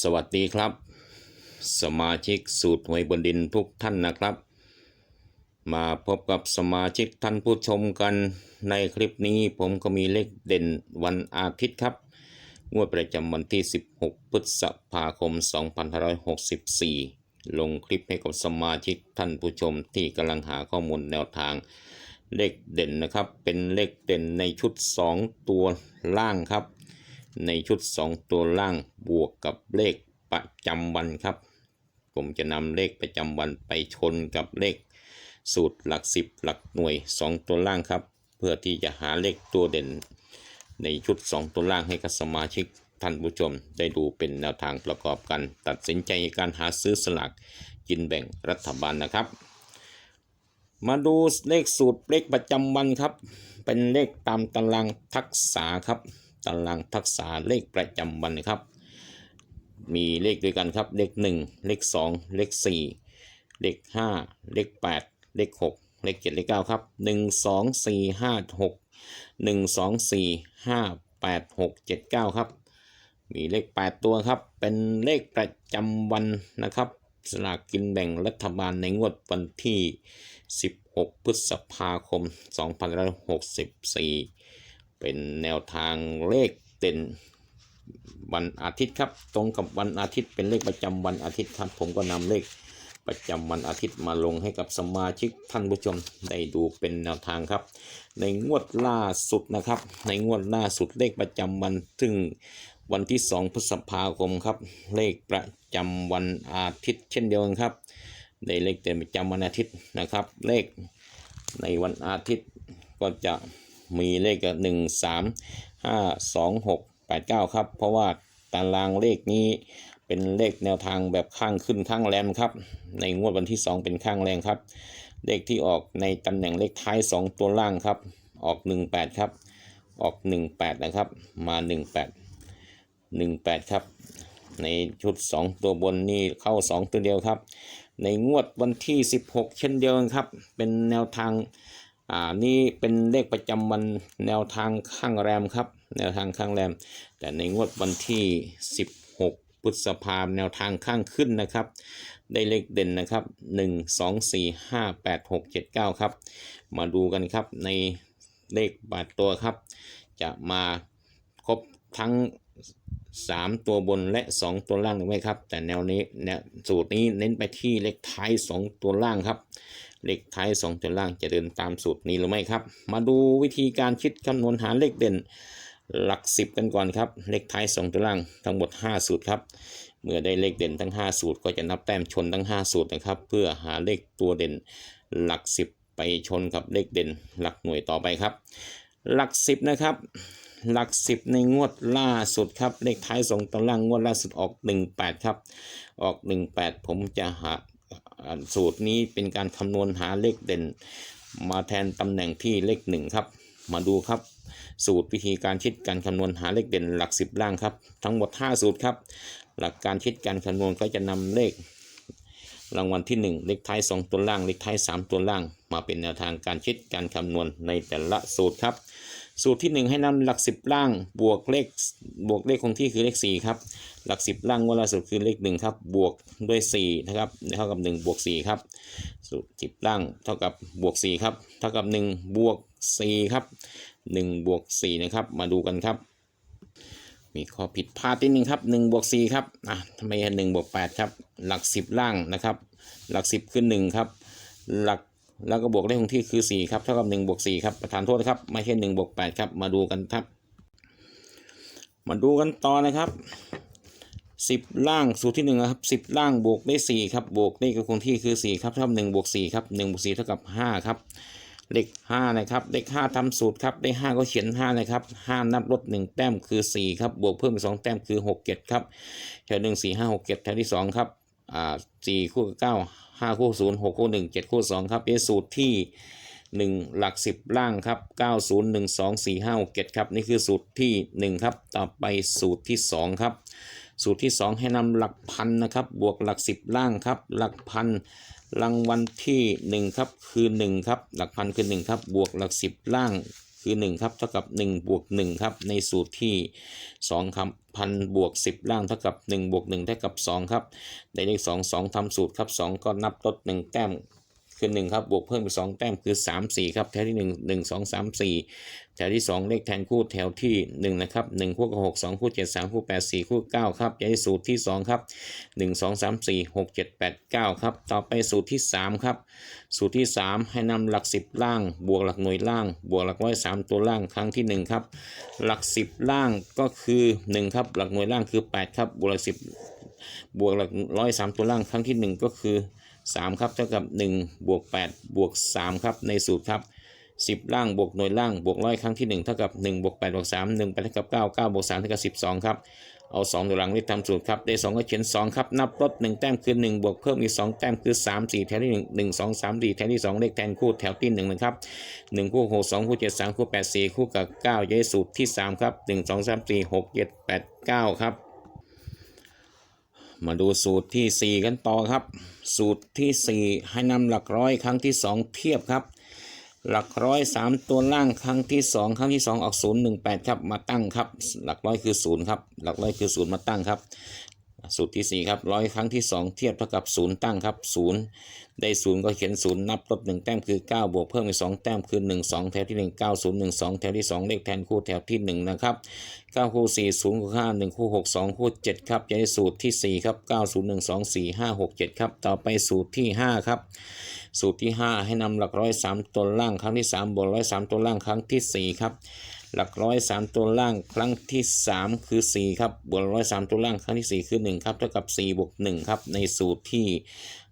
สวัสดีครับ สมาชิกสูตรหวยบนดินทุกท่านนะครับ มาพบกับสมาชิกท่านผู้ชมกันในคลิปนี้ผมก็มีเลขเด่นวันอาทิตย์ครับงวดประจำวันที่ 16 พฤษภาคม 2564 ลงคลิปให้กับสมาชิกท่านผู้ชมที่กำลังหาข้อมูลแนวทางเลขเด่นนะครับ เป็นเลขเด่นในชุด 2 ตัวล่างครับ ในชุด 2 ตัวล่างบวกกับเลขประจำวันครับ ผมจะนำเลขประจำวันไปชนกับเลขสูตรหลัก 10 หลักหน่วย 2 ตัวล่างครับ เพื่อที่จะหาเลขตัวเด่น ในชุด 2 ตัวล่างให้กับสมาชิกท่านผู้ชมได้ดูเป็นแนวทางประกอบกัน ตัดสินใจในการหาซื้อสลากกินแบ่งรัฐบาลนะครับ มาดูเลขสูตรเลขประจำวันครับ เป็นเลขตามตารางทักษะครับ ตารางทักษะเลขประจำวันครับ มีเลขด้วยกันครับ เลข 1 เลข 2 เลข 4 เลข 5 เลข 8 เลข 6 เลข 7 เลข 9 ครับ 1 2 4 5 6 1 2 4 5 8 6 7 9 ครับ มีเลข 8 ตัวครับ เป็นเลขประจำวันนะครับสลากกินแบ่งรัฐบาลในงวดวันที่ 16 พฤษภาคม 2564 เป็นแนวทางเลขเด่นวันอาทิตย์ครับ ตรงกับวันอาทิตย์เป็นเลขประจำวันอาทิตย์ครับ ผมก็นำเลขประจำวันอาทิตย์มาลงให้กับสมาชิกท่านผู้ชมได้ดูเป็นแนวทางครับ ในงวดล่าสุดนะครับ ในงวดล่าสุดเลขประจำวันซึ่งวันที่ 2 พฤษภาคมครับ เลขประจำวันอาทิตย์ เช่นเดียวกันครับในเลขเด่นประจำวันอาทิตย์นะครับ เลขในวันอาทิตย์ก็จะ มีเลขหนึ่งสามห้าสองหกแปดเก้าครับ เพราะว่าตารางเลขนี้เป็นเลขแนวทางแบบข้างขึ้นข้างแรมครับ ในงวดวันที่ 2 เป็นข้างแรงครับ เลขที่ออกในตำแหน่งเลขท้าย 2 ตัวล่างครับ ออก 18 ครับ ออก 18 นะครับ มา 18 18 ครับ ในชุด 2 ตัวบนนี่เข้า 2 ตัวเดียวครับ ในงวดวันที่ 16 เช่นเดียวครับ เป็นแนวทาง อ่านี่เป็นเลขประจำวันแนวทางข้างแรมครับ แนวทางข้างแรม แต่ในงวดวันที่ 16พฤษภาคมแนวทางข้างขึ้นนะครับ ได้เลขเด่นนะครับ 1 2 4 5 8 6 7 9 ครับ มาดูกันครับในเลขบาทตัวครับ จะมาครบทั้ง 3 ตัวบนและ 2 ตัวล่างหรือไม่ครับ แต่แนวนี้แนวสูตรนี้เน้นไปที่เลขท้าย 2 ตัวล่างครับ เลขท้าย2ตัวล่างจะเดินตามสูตรนี้หรือไม่ครับ มาดูวิธีการคิดคำนวณหาเลขเด่น หลัก 10 กันก่อนครับ เลขท้าย 2 ตัวล่างทั้งหมด 5 สูตรครับ เมื่อได้เลขเด่นทั้ง 5 สูตรก็จะนับแต้มชนทั้ง 5 สูตรนะครับ เพื่อหาเลขตัวเด่นหลัก 10 ไปชนกับเลขเด่น หลักหน่วยต่อไปครับ หลัก 10 นะครับหลัก 10 ในงวดล่าสุดครับ เลขท้ายสองตัวล่างงวดล่าสุดออก 18 ครับ ออก 18 ผมจะหา สูตรนี้เป็นการคำนวณหาเลขเด่น มาแทนตำแหน่งที่เลข1ครับ มาดูครับ สูตรวิธีการคิดการคำนวณหาเลขเด่นหลัก10ล่างครับ ทั้งหมด 5 สูตรครับ หลักการคิดการคำนวณก็จะนำเลข รางวัลที่ 1 เลขท้าย 2 ตัวล่าง เลขท้าย 3 ตัวล่าง มาเป็นแนวทางการคิดการคำนวณในแต่ละสูตรครับ สูตรที่ 1 ให้นำหลัก 10 ล่างบวกเลขบวกเลขคงที่คือเลข4ครับหลัก 10 ล่างงวดล่าสุดคือเลข1ครับบวกด้วย4นะครับเท่ากับ 1 บวก4ครับสูตร10 ล่างเท่ากับบวก4ครับเท่ากับ 1 บวก4ครับ1บวก4นะครับมาดูกันครับ มีข้อผิดพลาดที่หนึ่งครับ1บวก4ครับอะทำไม1บวก8ครับหลัก 10 ล่างนะครับ หลัก 10 คือ1ครับหลัก แล้วก็บวกเลขคงที่คือ 4 ครับ เท่ากับ1บวก4ครับประธานโทษครับ ไม่ใช่1บวก8ครับ มาดูกันครับ มาดูกันต่อนะครับ 10 ล่างสูตรที่1นะครับ10 ล่างบวกได้ 4 ครับบวกเลขคงที่คือ 4 ครับเท่ากับ1บวก4ครับ1บวก4เท่ากับ 5 ครับเลข5นะครับเลข5ทำสูตรครับเลข5ก็เขียน5นะครับ5นับลด1แต้มคือ 4 ครับ บวกเพิ่มอีก2แต้มคือ 6 7 ครับแถว1 4 5 6 7แถวที่ 2 ครับอ่า4คู่กับ 9 5คู่0 6คู่1 7คู่2ครับเป็นสูตรที่1หลัก10ล่างครับ9 0 1 2 4 5 6 7ครับนี่คือสูตรที่1ครับต่อไปสูตรที่2ครับ สูตรที่2ให้นำหลักพันนะครับบวกหลัก10ล่างครับหลักพันรางวัลที่1ครับคือ1ครับหลักพันคือ1ครับบวกหลัก10ล่าง คือ1ครับเท่ากับ1บวก1ครับในสูตรที่2ครับพันบวก10 ล่างเท่ากับ1บวก1เท่ากับ2ครับได้เลข2 2ทำสูตรครับ2ก็นับลด1แต้ม คือ1ครับบวกเพิ่มอีก2แต้มคือ 3 4 ครับแถวที่ 1 1 2 3 4 แถวที่ 2 เลขแทนคู่แถวที่ 1 นะครับ 1 คู่กับ6 2 คู่ 7 3 คู่ 8 4 คู่ 9 ครับย้ายสูตรที่ 2 ครับ 1 2 3 4 6 7 8 9 ครับ ต่อไปสูตรที่ 3 ครับ สูตรที่ 3 ให้นำหลัก 10 ล่าง บวกหลักหน่วยล่าง บวกหลักร้อยสามตัวล่างครั้งที่ 1 ครับ หลัก 10 ล่างก็คือ 1 ครับหลักหน่วยล่างคือ 8 ครับบวกหลัก10บวกหลักร้อยสามตัวล่างครั้งที่ 1 ก็คือ 3 ครับ เท่ากับ 1 บวก 8 บวก 3 ครับ ในสูตรครับ 10 ล่างบวกหน่วยล่างบวกร้อยครั้งที่ 1 เท่ากับ 1 บวก 8 บวก 3 1 8เท่ากับ 9 9 บวก 3 เท่ากับ 12 ครับ เอา2ตัวหลังไว้ทำสูตรครับ ได้ 2 ก็เขียน 2 ครับ นับลด1แต้มคือ 1 บวกเพิ่มอีก 2 แต้มคือ 3 4 แถวที่ 1 1 2 3 4 แถวที่ 2 เลขแทนคู่แถวที่1นะครับ1คู่6 2คู่7 3คู่8 4คู่กับ9ย้ายสูตรที่3ครับ1 2 3 4 6 7 8 9 ครับ มาดูสูตรที่ 4 กันต่อครับ สูตรที่ 4 ให้นำหลักร้อยครั้งที่ 2 เทียบครับ หลักร้อยสามตัวล่างครั้งที่สองครั้งที่สองออกศูนย์หนึ่งแปดครับมาตั้งครับ หลักร้อยคือศูนย์ครับ หลักร้อยคือศูนย์มาตั้งครับ สูตรที่สี่ครับร้อยครั้งที่สองเทียบเท่ากับศูนย์ตั้งครับศูนย์ได้ศูนย์ก็เขียนศูนย์นับลบหนึ่งแต้มคือเก้าบวกเพิ่มอีกสองแต้มคือหนึ่งสองแถวที่หนึ่งเก้าศูนย์หนึ่งสองแถวที่สองเลขแทนคู่แถวที่หนึ่งนะครับเก้าคู่สี่ศูนย์คู่ห้าหนึ่งคู่หกสองคู่เจ็ดครับจะได้สูตรที่สี่ครับเก้าศูนย์หนึ่งสองสี่ห้าหกเจ็ดครับ ต่อไปสูตรที่ห้าครับ สูตรที่ 5 ให้นำหลักร้อยสามตัวล่างครั้งที่ 3 บวกร้อยสามตัวล่างครั้งที่ 4 ครับ หลักร้อยสามตัวล่างครั้งที่3คือ4ครับบวกร้อยสามตัวล่างครั้งที่4คือ1ครับเท่ากับ4บวก1ครับในสูตรที่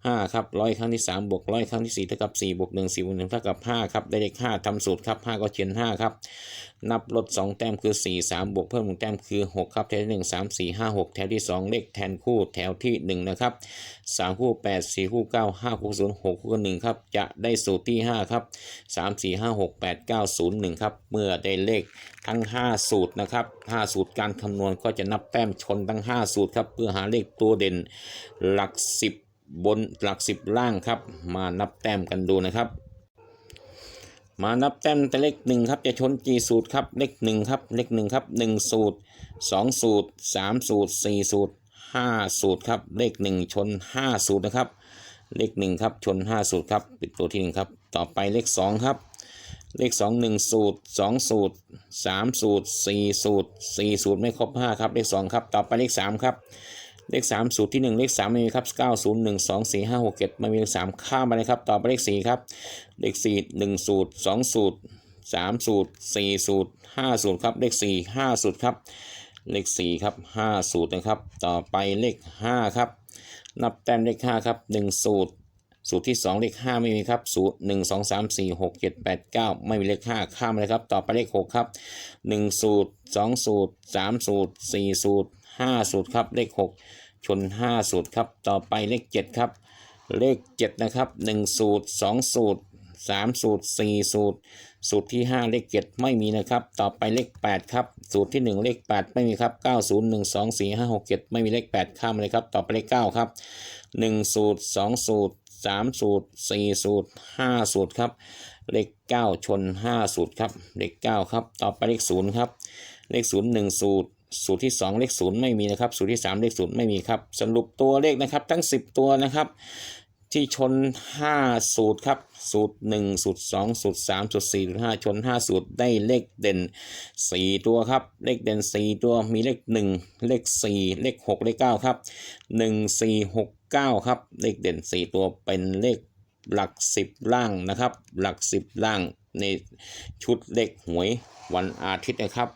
5ครับร้อยครั้งที่3บวกร้อยครั้งที่4เท่ากับ4บวก1 4บวก1เท่ากับ5ครับได้เลข5ทำสูตรครับ5ก็เขียน5ครับนับลด2แต้มคือ 4 3บวกเพิ่ม1แต้มคือ6ครับแถวที่1 3 4 5 6 แถวที่ 2 เลขแทนคู่แถวที่ 1 นะครับ 3 คู่ 8 4 คู่ 9 5 คู่ 0 6 คู่1ครับจะได้สูตรที่ 5 ครับ 3 4 5 6 8 9 0 1 ครับ เมื่อได้เลขทั้ง 5 สูตรนะครับ 5 สูตรการคำนวณก็จะนับแต้มชนทั้ง 5 สูตรครับเพื่อหาเลขตัวเด่นหลัก 10 บนหลัก10ล่างครับ มานับแต้มกันดูนะครับ มานับแต้มแต่เลขหนึ่งครับจะชนกี่สูตรครับเลขหนึ่งครับเลขหนึ่งครับหนึ่งสูตรสองสูตรสามสูตรสี่สูตรห้าสูตรครับเลขหนึ่งชนห้าสูตรนะครับ เลขหนึ่งครับชนห้าสูตรครับป็นตัวที่หนึ่งครับต่อไปเลขสองครับเลขสองหนึ่งสูตรสองสูตรสามสูตรสี่สูตรสี่สูตรไม่ครบห้าครับ เลขสองครับ ต่อไปเลขสามครับ เลข 3 สูตรที่ 1 เลข3ไม่มีครับ 9 0 1 2 4 5 6 7ไม่มีเลข 3 ข้ามมาเลยครับ ต่อไปเลข 4 ครับ เลข 4 1 สูตร 2 สูตร 3 สูตร 4 สูตร 5 สูตรครับ เลข 4 5 สูตรครับ เลข 4 ครับ 5 สูตรนะครับ ต่อไปเลข 5 ครับ นับแต้มเลข 5 ครับ 1 สูตร สูตรที่ 2 เลข 5 ไม่มีครับสูตร 1 2 3 4 6 7 8 9 ไม่มีเลข 5 ข้ามเลยครับ ต่อไปเลข 6 ครับ 1 สูตร 2 สูตร 3 สูตร 4 สูตร 5 สูตรครับ เลข 6 ชน 5 สูตรครับ ต่อไปเลข 7 ครับ เลข 7 นะครับ 1 สูตร 2 สูตร 3 สูตร 4 สูตร สูตรที่ 5 เลข 7 ไม่มีนะครับ ต่อไปเลข 8 ครับ สูตรที่ 1 เลข 8 ไม่มีครับ 9 0 1 2 4 5 6 7 ไม่มีเลข 8 ข้ามเลยครับ ต่อไปเลข 9 ครับ 1 สูตร 2 สูตร 3 สูตร 4 สูตร 5 สูตรครับ เลข 9 ชน 5 สูตรครับ เลข 9 ครับ ต่อไปเลข 0 ครับ เลข 0 1 สูตร สูตรที่ 2 เลข0ไม่มีนะครับ สูตรที่ 3 เลข0ไม่มีครับ สรุปตัวเลขนะครับทั้ง 10 ตัวนะครับ ที่ชน 5 สูตรครับ สูตร 1 สูตร 2 สูตร 3 สูตร 4 สูตร 5 ชน 5 สูตรได้เลขเด่น 4 ตัวครับ เลขเด่น 4 ตัวมีเลข 1 เลข 4 เลข 6 เลข 9 ครับ 1 4 6 9 ครับ เลขเด่น 4 ตัวเป็นเลขหลัก 10 ล่างนะครับ หลัก 10 ล่างในชุดเลขหวยวันอาทิตย์นะครับ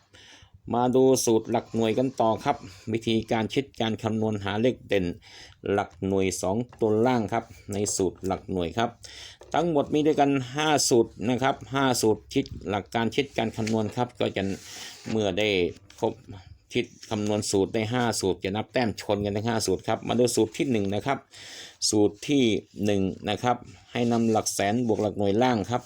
มาดูสูตรหลักหน่วยกันต่อครับ วิธีการคิดการคำนวณหาเลขเด่น หลักหน่วย 2 ตัวล่างครับ ในสูตรหลักหน่วยครับ ทั้งหมดมีด้วยกัน 5 สูตรนะครับ 5 สูตรคิดหลักการคิดการคำนวณครับ ก็จะเมื่อได้ครบคิดคำนวณสูตรได้ 5 สูตรจะนับแต้มชนกันทั้ง 5 สูตรครับ มาดูสูตรที่ 1 นะครับ สูตรที่หนึ่งนะครับ ให้นำหลักแสนบวกหลักหน่วยล่างครับ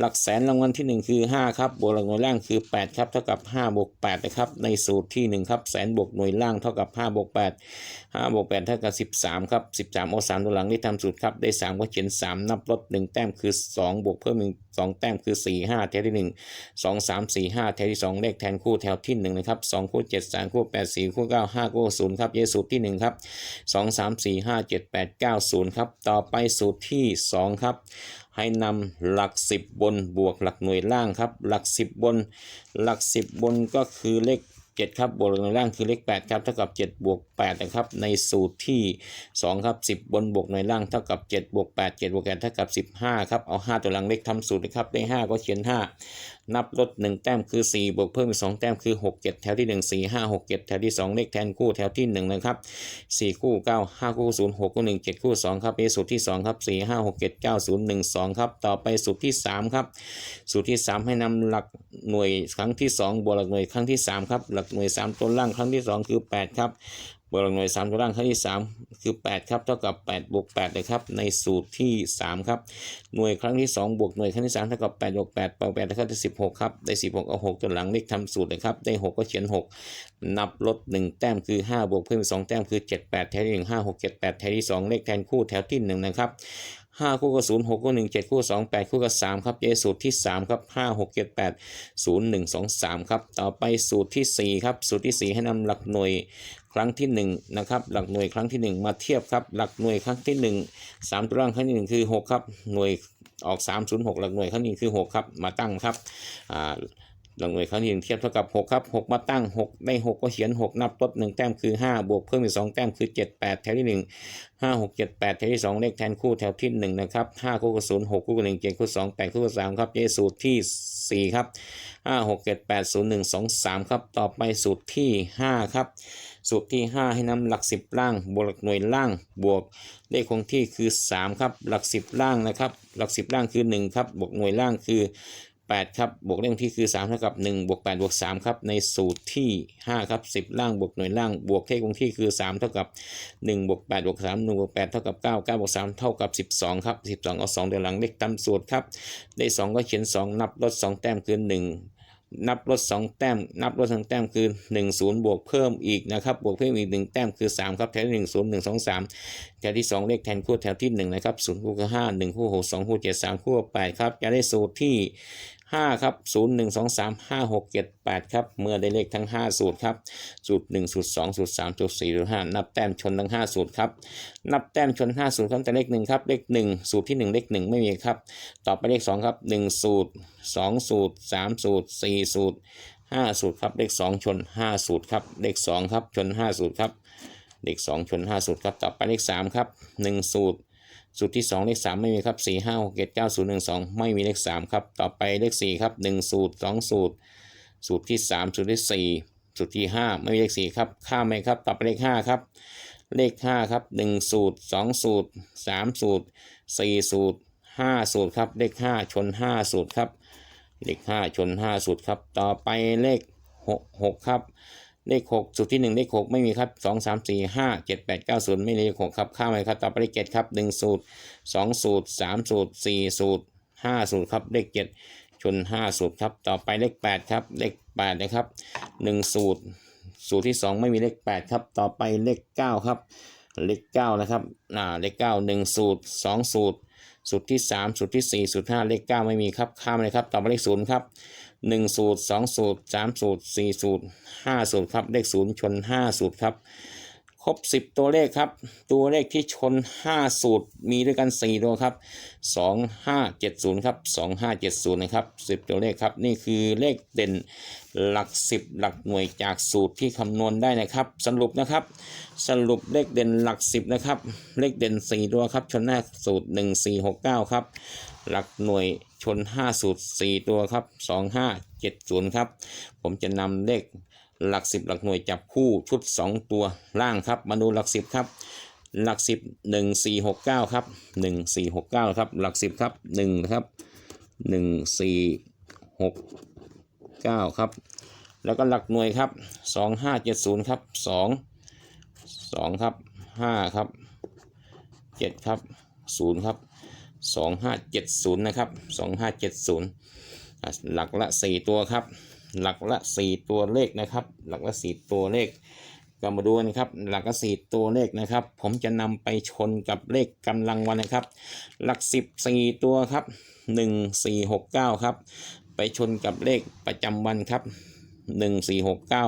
หลักแสนรางวัลที่หนึ่งคือห้าครับ บวกหลักหน่วยล่างคือแปดครับ เท่ากับห้าบวกแปดนะครับ ในสูตรที่หนึ่งครับ แสนบวกหน่วยล่างเท่ากับห้าบวกแปดห้าบวกแปดเท่ากับสิบสามครับสิบสามเอาสามตัวหลังที่ทำสูตรครับ ได้สามก็เขียนสามนับลดหนึ่งแต้มคือสองบวกเพิ่มหนึ่งสองแต้มคือสี่ห้าแถวที่หนึ่งสองสามสี่ห้าแถวที่สองเลขแทนคู่แถวที่หนึ่งนะครับสองคู่เจ็ดสามคู่แปดสี่คู่เก้าห้าคู่ศูนย์ครับเยสูตรที่หนึ่งครับสองสามสี่ห้าเจ็ดแปดเก้าศูนย์ครับ ต่อไปสูตรที่สองครับ ให้นำหลักสิบบนบวกหลักหน่วยล่างครับ หลักสิบบน หลักสิบบนก็คือเลขเจ็ดครับบวกหลักหน่วยล่างคือเลขแปดครับเท่ากับเจ็ดบวกแปดนะครับในสูตรที่สองครับสิบบนบวกหน่วยล่างเท่ากับเจ็ดบวกแปดเจ็ดบวกแปดเท่ากับสิบห้าครับ เอาห้าตัวหลังเลขทำสูตรนะครับได้ห้าก็เขียนห้านับลดหนึ่งแต้มคือสี่บวกเพิ่มอีกสองแต้มคือหกเจ็ดแถวที่หนึ่งสี่ห้าหกเจ็ดแถวที่สองเลขแทนคู่แถวที่หนึ่งนะครับสี่คู่เก้าห้าคู่ศูนย์หกคู่หนึ่งเจ็ดคู่สองครับนี่สูตรที่สองครับสี่ห้าหกเจ็ดเก้าศูนย์หนึ่งสองครับ ต่อไปสูตรที่สามครับ สูตรที่ 3 ให้นำหลักหน่วยครั้งที่ 2 บวกหลักหน่วยครั้งที่ 3 ครับ หลักหน่วย 3 ตัวล่างครั้งที่ 2 คือ 8 ครับ วกหลักหน่วย3ตัวล่างครั้งที่ 3 คือ 8 ครับ เท่ากับ 8 บวก 8 เลยครับ ในสูตรที่ 3 ครับ หน่วยครั้งที่ 2 บวกหน่วยครั้งที่ 3 เท่ากับ 8 บวก8บวก8เท่ากับ16 ครับ ได้ 16 เอา6ตัวหลังเลขทำสูตรเลยครับ ได้ 6 ก็เขียน 6 นับลด 1 แต้มคือ 5 บวกเพิ่มอีก2แต้มคือ 7 8แถวที่1 5 6 7 8แถวที่ 2 เลขแทนคู่แถวที่ 1 นะครับห้าคู่กับศูนย์หกคู่หนึ่งเจ็ดคู่สองแปดคู่กับสามครับเยสูตรที่สามครับห้าหกเจ็ดแปดศูนย์หนึ่งสองสามครับ ต่อไปสูตรที่สี่ครับ สูตรที่สี่ให้นำหลักหน่วย ครั้งที่หนึ่งนะครับหลักหน่วยครั้งที่หนึ่งมาเทียบครับหลักหน่วยครั้งที่หนึ่งสามตัวล่างครั้งที่หนึ่งคือหกครับหน่วยออกสามศูนย์หกหลักหน่วยครั้งนี้คือหกครับ มาตั้งครับอ่า หลักหน่วยครั้งที่หนึ่งเทียบเท่ากับ6ครับ6มาตั้ง6ได้6ก็เขียน6นับลด1แต้มคือ5บวกเพิ่มอีก2แต้มคือ7 8แถวที่1 5 6 7 8แถวที่2เลขแทนคู่แถวที่1นะครับ5คู่กับ0 6คู่กับ1 7คู่2 8คู่กับ3ครับเยสูตรที่4ครับ5 6 7 8 0 1 2 3ครับต่อไปสูตรที่5ครับสูตรที่ 5 ให้นำหลัก 10 ล่าง บวกหลักหน่วยล่าง บวกเลขคงที่คือ 3 ครับ หลัก 10 ล่างนะครับ หลัก 10 ล่างคือ 1 ครับ บวกหน่วยล่างคือ 8 ครับ บวกเลขที่คือ3เท่ากับ1บวก8บวก3ครับในสูตรที่ 5 ครับ 10 ล่างบวกหน่วยล่างบวกเลขคงที่คือ 3 เท่ากับ1บวก8บวก3 1บวก8เท่ากับ9 9บวก3เท่ากับ 12 ครับ 12 เอา2เดี๋ยวหลังเลขตามสูตรครับ ได้ 2 ก็เขียน 2 นับลด 2 แต้มคือ 1 นับลด2แต้ม นับลด2แต้มคือ 1 0 บวกเพิ่มอีกนะครับบวกเพิ่มอีก 1 แต้มคือ 3 ครับแถวที่1 0 1 2 3 แถวที่ 2 เลขแทนคู่แถวที่ 1 นะครับ0คู่กับ5 1 คู่ 6 2 คู่ 7 3 คู่กับ8ครับ จะได้สูตรที่ 5ครับ0 1 2 3 5 6 7 8ครับเมื่อได้เลขทั้ง 5 สูตรครับสูตร1สูตร2สูตร3สูตร4สูตร5นับแต้มชนทั้ง 5 สูตรครับนับแต้มชน 5 สูตรครับแต่เลข1ครับเลข 1 สูตรที่ 1 เลข 1 ไม่มีครับต่อไปเลข 2 ครับ 1 สูตร 2 สูตร 3 สูตร 4 สูตร 5 สูตรครับเลข 2 ชน 5 สูตรครับเลข 2 ครับชน 5 สูตรครับเลข 2 ชน 5 สูตรครับต่อไปเลข 3 ครับ 1 สูตร สูตรที่ 2 เลข 3 ไม่มีครับ 4 5 6 7 9 0 1 2 ไม่มีเลข 3 ครับ ต่อไปเลข 4 ครับ 1 สูตร 2 สูตร สูตรที่ 3 สูตรที่ 4 สูตรที่ 5 ไม่มีเลข 4 ครับ ข้ามไหมครับ ต่อไปเลข 5 ครับ เลข 5 ครับ 1 สูตร 2 สูตร 3 สูตร 4 สูตร 5 สูตรครับ เลข 5 ชน 5 สูตรครับ เลข 5 ชน 5 สูตรครับ ต่อไปเลข 6 6 ครับ เลขหกสูตรที่หนึ่งเลขหกไม่มีครับสองสามสี่ห้าเจ็ดแปดเก้าศูนย์ไม่เลขหกครับข้ามไปครับต่อไปเลขเจ็ดครับหนึ่งสูตรสองสูตรสามสูตรสี่สูตรห้าสูตรครับเลขเจ็ดชนห้าสูตรครับต่อไปเลขแปดครับเลขแปดนะครับหนึ่งสูตร สูตรที่สองไม่มีเลขแปดครับต่อไปเลขเก้าครับเลขเก้านะครับอ่าเลขเก้าหนึ่งสูตรสองสูตร สูตรที่ 3 สูตรที่ 4 สูตร 5 เลข 9 ไม่มีครับ ข้ามเลยครับต่อไปเลข0ครับ 1 สูตร 2 สูตร 3 สูตร 4 สูตร 5 สูตรครับ เลข 0 ชน 5 สูตรครับ ครบ 10 ตัวเลขครับ ตัวเลขที่ชน 5 สูตรมีด้วยกัน 4 ตัวครับ 2570 ครับ 2570 นะครับ 10 ตัวเลขครับ นี่คือเลขเด่นหลัก 10 หลักหน่วยจากสูตรที่คำนวณได้นะครับ สรุปนะครับ สรุปเลขเด่นหลัก 10 นะครับ เลขเด่น 4 ตัวครับ ชนหน้าสูตร 1469 ครับ หลักหน่วยชน 5 สูตร 4 ตัวครับ 2570 ครับ ผมจะนำเลข หลัก10หลักหน่วยจับคู่ชุด 2 ตัวล่างครับ มาดูหลัก10ครับ หลัก10 1469ครับ1469ครับ หลัก10ครับ1นะครับ1469ครับ แล้วก็หลักหน่วยครับสองห้าเจ็ดศูนครับ2 2ครับ5ครับเจ็ดครับศูนย์ครับสองห้าเจ็ดศูนย์นะครับสองห้าเจ็ดศูนย์หลักละสี่ตัวครับ หลักละสี่ตัวเลขนะครับ หลักละสี่ตัวเลขก็มาดูกันครับ หลักละสี่ตัวเลขนะครับ ผมจะนำไปชนกับเลขกำลังวันนะครับ หลักสิบสี่ตัวครับหนึ่งสี่หกเก้าครับ ไปชนกับเลขประจำวันครับหนึ่งสี่หกเก้า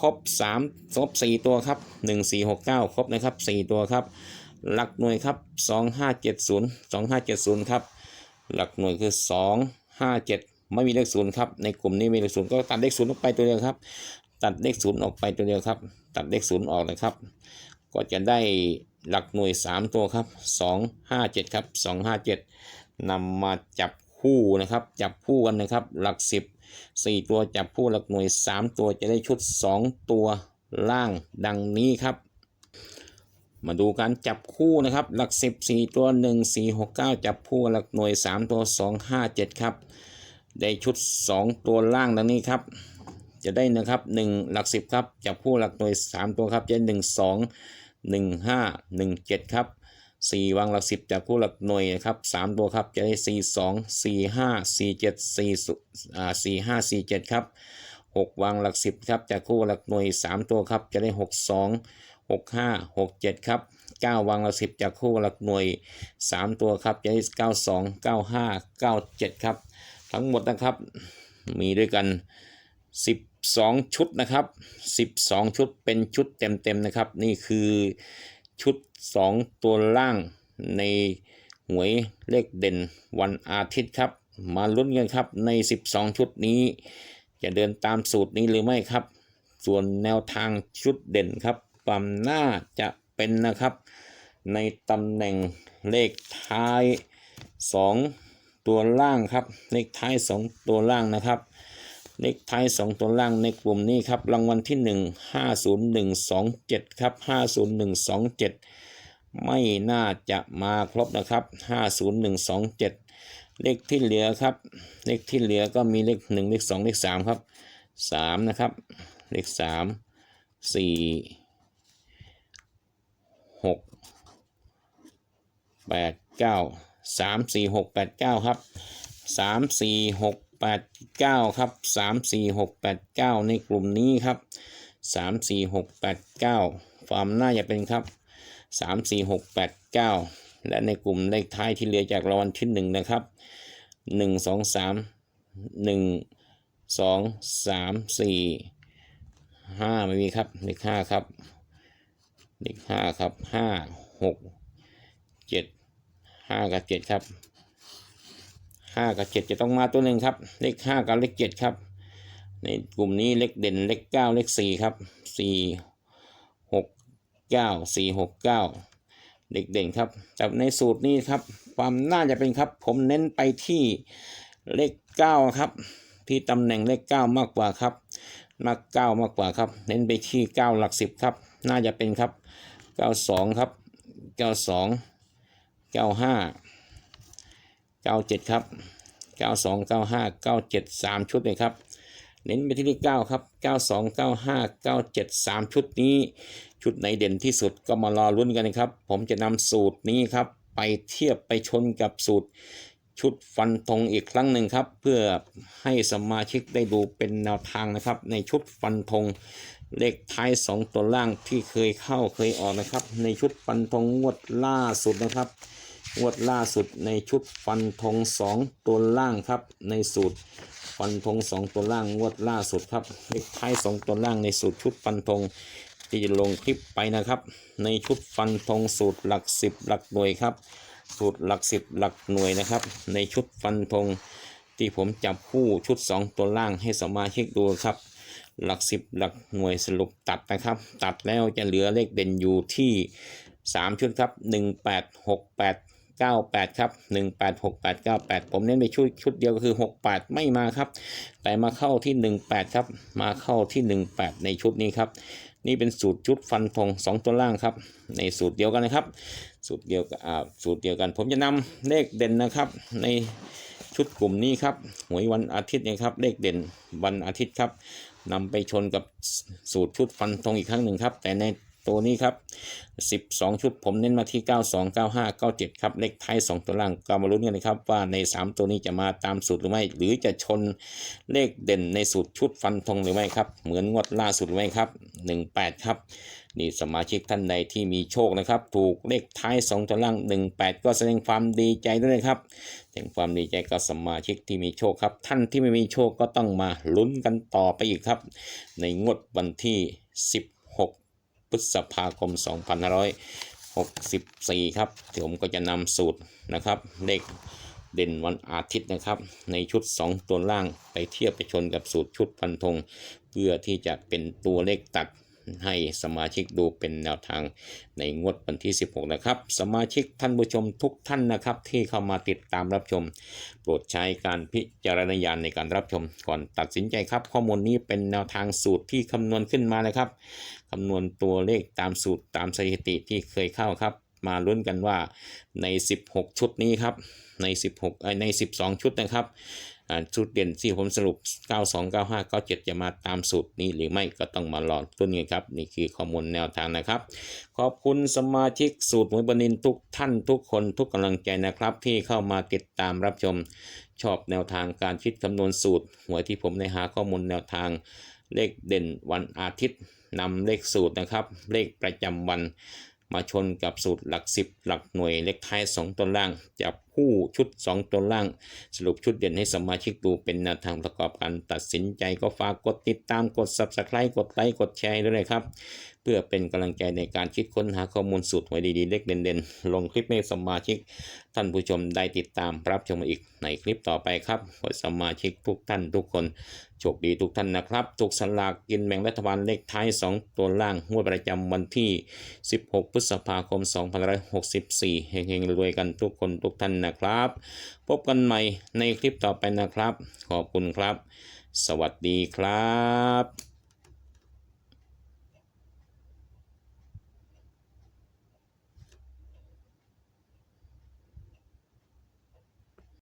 ครบสามครบสี่ตัวครับหนึ่งสี่หกเก้าครบนะครับสี่ตัวครับหลักหน่วยครับสองห้าเจ็ดศูนย์สองห้าเจ็ดศูนย์ครับ หลักหน่วยคือสองห้าเจ็ด ไม่มีเลขศูนย์ครับ ในกลุ่มนี้มีเลขศูนย์ก็ตัดเลขศูนย์ออกไปตัวเดียวครับ ตัดเลขศูนย์ออกไปตัวเดียวครับ ตัดเลขศูนย์ออกนะครับ ก็จะได้หลักหน่วย 3 ตัวครับ2 5 7ครับ2 5 7นำมาจับคู่นะครับ จับคู่กันนะครับ หลัก 10 4 ตัวจับคู่หลักหน่วย 3 ตัวจะได้ชุด 2 ตัวล่างดังนี้ครับมาดูการจับคู่นะครับ หลัก 10 4 ตัว 1 4 6 9 จับคู่หลักหน่วย 3 ตัว 2 5 7 ครับ ได้ชุด 2 ตัวล่างดังนี้ครับ จะได้นะครับ 1 หลัก 10 ครับจับคู่หลักหน่วย 3 ตัวครับจะ1 2 1 5 1 7 ครับ4วางหลัก10จับคู่หลักหน่วยนะครับ3ตัวครับจะได้4 2 4 5 4 7 4อ่า4 5 4 7ครับ6วางหลัก10ครับจับคู่หลักหน่วย3ตัวครับจะได้6 2 6 5 6 7ครับ9วางหลัก10จับคู่หลักหน่วย3ตัวครับจะได้9 2 9 5 9 7ครับ ทั้งหมดนะครับ มีด้วยกัน 12 ชุดนะครับ 12 ชุดเป็นชุดเต็มๆนะครับ นี่คือชุด 2 ตัวล่างในหวยเลขเด่นวันอาทิตย์ครับ มาลุ้นกันครับใน 12 ชุดนี้ จะเดินตามสูตรนี้หรือไม่ครับ ส่วนแนวทางชุดเด่นครับความน่าจะเป็นนะครับ ในตำแหน่งเลขท้าย 2 ตัวล่างครับเลขท้าย 2 ตัวล่างนะครับเลขท้าย 2 ตัวล่างในกลุ่มนี้ครับรางวัลที่ 1 50127 ครับ 50127 ไม่น่าจะมาครบนะครับ 50127 เลขที่เหลือครับ เลขที่เหลือก็มีเลข 1 เลข 2 เลข 3 ครับ 3 นะครับ เลข 3 4 6 8 9 3 4 6 8 9ครับ3 4 6 8 9ครับ3 4 6 8 9ในกลุ่มนี้ครับ3 4 6 8 9ความน่าจะเป็นครับ3 4 6 8 9และในกลุ่มเลขท้ายที่เหลือจากรางวัลที่หนึ่งนะครับ1 2 3 1 2 3 4 5ไม่มีครับเลข5ครับเลข5ครับ5 6 7 5กับ7ครับห้ากับเจ็ดจะต้องมาตัวหนึ่งครับ เลขห้ากับเลขเจ็ดครับ ในกลุ่มนี้เลขเด่นเลขเก้าเลขสี่ครับสี่หกเก้าสี่หกเก้าเลขเด่นครับแต่ในสูตรนี้ครับ ความน่าจะเป็นครับ ผมเน้นไปที่เลขเก้าครับ ที่ตำแหน่งเลขเก้ามากกว่าครับ มากเก้ามากกว่าครับ เน้นไปที่เก้าหลักสิบครับ น่าจะเป็นครับเก้าสองครับเก้าสอง เก้าห้าเก้าเจ็ดครับเก้าสองเก้าห้าเก้าเจ็ดสามชุดเลยครับ เน้นไปที่เลขเก้าครับเก้าสองเก้าห้าเก้าเจ็ดสามชุดนี้ ชุดไหนเด่นที่สุดก็มารอลุ้นกันนะครับ ผมจะนำสูตรนี้ครับ ไปเทียบไปชนกับสูตรชุดฟันธงอีกครั้งหนึ่งครับ เพื่อให้สมาชิกได้ดูเป็นแนวทางนะครับ ในชุดฟันธงเลขท้ายสองตัวล่างที่เคยเข้าเคยออกนะครับ ในชุดฟันธงงวดล่าสุดนะครับ งวดล่าสุดในชุดฟันธงสองตัวล่างครับ ในสูตรฟันธงสองตัวล่างงวดล่าสุดครับเลขท้ายสองตัวล่างในสูตรชุดฟันธงที่จะลงคลิปไปนะครับ ในชุดฟันธงสูตรหลักสิบหลักหน่วยครับ สูตรหลักสิบหลักหน่วยนะครับ ในชุดฟันธงที่ผมจับคู่ชุดสองตัวล่างให้สมาชิกดูครับ หลักสิบหลักหน่วยสรุปตัดนะครับ ตัดแล้วจะเหลือเลขเด่นอยู่ที่ 3 ชุดครับ 1 8 6 8 9 8 ครับ 1 8 6 8 9 8 ผมเน้นไปชุดชุดเดียวก็คือ 6 8 ไม่มาครับ แต่มาเข้าที่ 1 8 ครับ มาเข้าที่ 1 8 ในชุดนี้ครับ นี่เป็นสูตรชุดฟันธง2 ตัวล่างครับ ในสูตรเดียวกันนะครับ สูตรเดียวกับสูตรเดียวกัน ผมจะนำเลขเด่นนะครับ ในชุดกลุ่มนี้ครับ หวยวันอาทิตย์นะครับ เลขเด่นวันอาทิตย์ครับนำไปชนกับสูตรชุดฟันธงอีกครั้งหนึ่งครับ แต่ใน ตัวนี้ครับ 12 ชุดผมเน้นมาที่ 92 95 97 ครับ เลขท้าย 2 ตัวล่างก็มาลุ้นกันนะครับ ว่าใน 3 ตัวนี้จะมาตามสูตรหรือไม่ หรือจะชนเลขเด่นในสูตรชุดฟันธงหรือไม่ครับ เหมือนงวดล่าสุดหรือไม่ครับ 18 ครับนี่สมาชิกท่านใดที่มีโชคนะครับ ถูกเลขท้าย 2 ตัวล่าง 18 ก็แสดงความดีใจด้วยนะครับแสดงความดีใจกับสมาชิกที่มีโชคครับ ท่านที่ไม่มีโชคก็ต้องมาลุ้นกันต่อไปอีกครับ ในงวดวันที่16พฤ ษภาคม 2564 ครับที่ผมก็จะนำสูตรนะครับเลขเด่นวันอาทิตย์นะครับ ในชุด 2 ตัวล่างไปเทียบไปชนกับสูตรชุดฟันธง เพื่อที่จะเป็นตัวเลขตัด ให้สมาชิกดูเป็นแนวทางในงวดวันที่ 16 นะครับ สมาชิกท่านผู้ชมทุกท่านนะครับที่เข้ามาติดตามรับชม โปรดใช้การพิจารณญาณในการรับชมก่อนตัดสินใจครับ ข้อมูลนี้เป็นแนวทางสูตรที่คำนวณขึ้นมานะครับคำนวณตัวเลขตามสูตรตามสถิติที่เคยเข้าครับมาลุ้นกันว่าใน 16 ชุดนี้ครับ ใน 16ใน 12 ชุดนะครับ อ่าชุดเด่นที่ผมสรุป 92 95 97 จะมาตามสูตรนี้หรือไม่ก็ต้องมารอลุ้นกันครับ นี่คือข้อมูลแนวทางนะครับ ขอบคุณสมาชิกสูตรหวยบนินทุกท่านทุกคนทุกกำลังใจนะครับ ที่เข้ามาติดตามรับชมชอบแนวทางการคิดคำนวณสูตรหวยที่ผมได้หาข้อมูลแนวทางเลขเด่นวันอาทิตย์นำเลขสูตรนะครับ เลขประจำวันมาชนกับสูตรหลัก 10 หลักหน่วยเลขท้าย 2ตัวล่าง จับ คู่ชุด 2 ตัวล่าง สรุปชุดเด่นให้สมาชิกดูเป็นแนวทางประกอบการตัดสินใจก็ฝากกดติดตามกด Subscribe กดไลค์กดแชร์ด้วยนะครับ เพื่อเป็นกำลังใจในการคิดค้นหาข้อมูลสูตรหวยดีๆ เลขเด่นๆ ลงคลิปให้สมาชิก ท่านผู้ชมได้ติดตามรับชมอีกในคลิปต่อไปครับขอสมาชิกทุกท่านทุกคนโชคดีทุกท่านนะครับถูกสลากกินแบ่งรัฐบาลเลขท้าย 2 ตัวล่างงวดประจำวันที่ 16 พฤษภาคม 2564 เฮงๆรวยกันทุกคนทุกท่านนะครับ พบกันใหม่ในคลิปต่อไปนะครับ ขอบคุณครับ สวัสดีครับ